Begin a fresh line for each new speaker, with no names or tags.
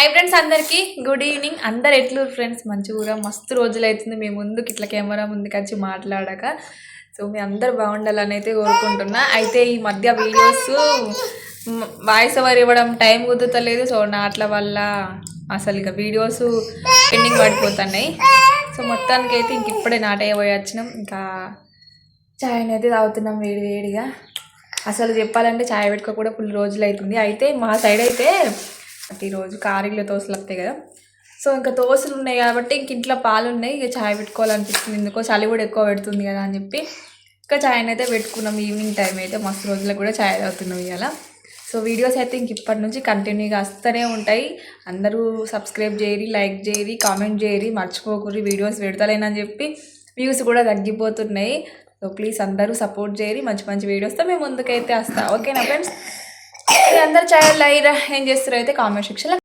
Hi friends అందరికి good evening అందరు ఎట్లు ఫ్రెండ్స్ మంచిగా మస్తు రోజులు అవుతుంది. మేము ముందుకు ఇట్లా కెమెరా ముందుకు వచ్చి మాట్లాడక. సో మీ అందరు బాగుండాలని అయితే కోరుకుంటున్నా. అయితే ఈ మధ్య వీడియోస్ వాయిస్ ఓవర్ ఇవ్వడం టైం కుదుతలేదు సో నాట్ల వల్ల అసలు ఇక వీడియోస్ పెండింగ్ పడిపోతున్నాయి. సో మొత్తానికి అయితే ఇంక ఇప్పుడే నాటయ్యబోయి వచ్చినాం. ఇంకా చాయ్ అయితే తాగుతున్నాం వేడి వేడిగా. అసలు చెప్పాలంటే చాయ్ పెట్టుకో కూడా ఫుల్ రోజులు అవుతుంది. అయితే మా సైడ్ అయితే ప్రతిరోజు కారీలో తోసలు వస్తాయి కదా. సో ఇంకా దోశలు ఉన్నాయి కాబట్టి ఇంక ఇంట్లో పాలు ఉన్నాయి ఇక చాయ్ పెట్టుకోవాలనిపిస్తుంది. ఎందుకో చలి కూడా ఎక్కువ పెడుతుంది కదా అని చెప్పి ఇంకా చాయ్ అయితే పెట్టుకున్నాం. ఈవినింగ్ టైం అయితే మస్తు రోజులకు కూడా చాయ్ తాగుతున్నాం ఇవాళ సో వీడియోస్ అయితే ఇంక ఇప్పటి నుంచి కంటిన్యూగా వస్తూనే ఉంటాయి. అందరూ సబ్స్క్రైబ్ చేయరి లైక్ చేయరి కామెంట్ చేయరి మర్చిపోకూరి వీడియోస్ పెడతలేనని చెప్పి వ్యూస్ కూడా తగ్గిపోతున్నాయి. సో ప్లీజ్ అందరూ సపోర్ట్ చేయరి మంచి మంచి వీడియోస్తో మేము ముందుకైతే వస్తాం. ఓకేనా ఫ్రెండ్స్? అందరు ఛానల్ అయ్యిరా ఏం చేస్తారో అయితే కామెంట్ సెక్షన్లో